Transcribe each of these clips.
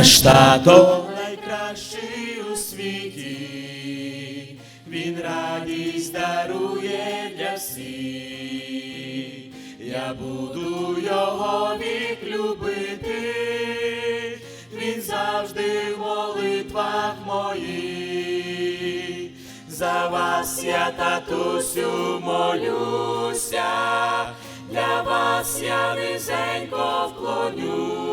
Наш тато найкращий у світі, він радість дарує для всіх. Я буду його вік любити, він завжди в молитвах моїх. За вас я татусю молюся, для вас я низенько вклонюся,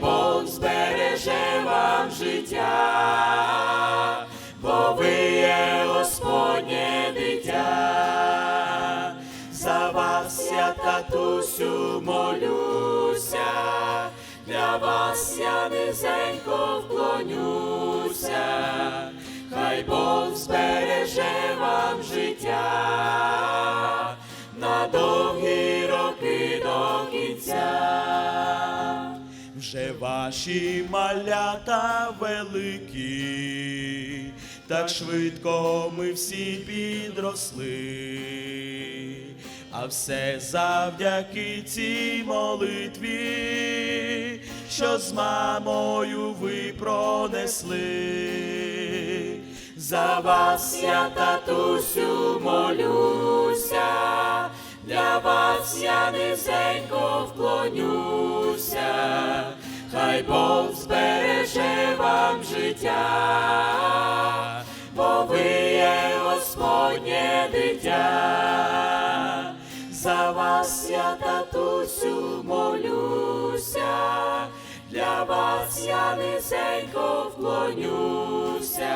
Бог збереже вам життя, бо ви є Господнє дитя. За вас я татусю молюся, для вас я низенько вклонюся, хай Бог збереже вам життя на довгі роки до кінця. Вже ваші малята великі, так швидко ми всі підросли, а все завдяки цій молитві, що з мамою ви пронесли. За вас я татусю молюся, для вас я низенько вклонюся, хай Бог збереже вам життя, бо ви є Господнє дитя. За вас я татусю молюся, для вас я низенько вклонюся,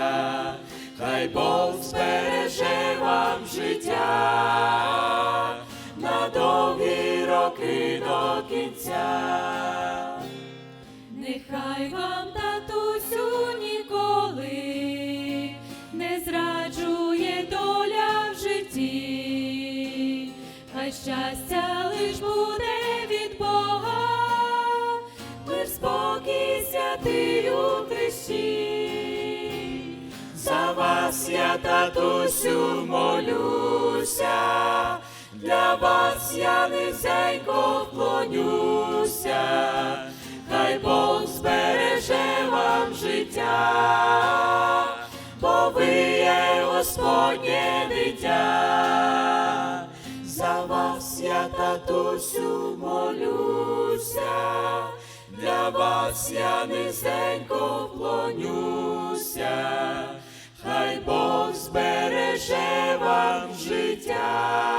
хай Бог збереже вам життя на довгі роки до кінця. Нехай вам, татусю, ніколи не зраджує доля в житті, хай щастя лиш буде від Бога, мир спокій святий у Христі. За вас я татусю молюся, для вас я низенько вклонюся, життя, бо ви є Господнє дитя. За вас я татусю молюся, для вас я низенько вклонюся, хай Бог збереже вам життя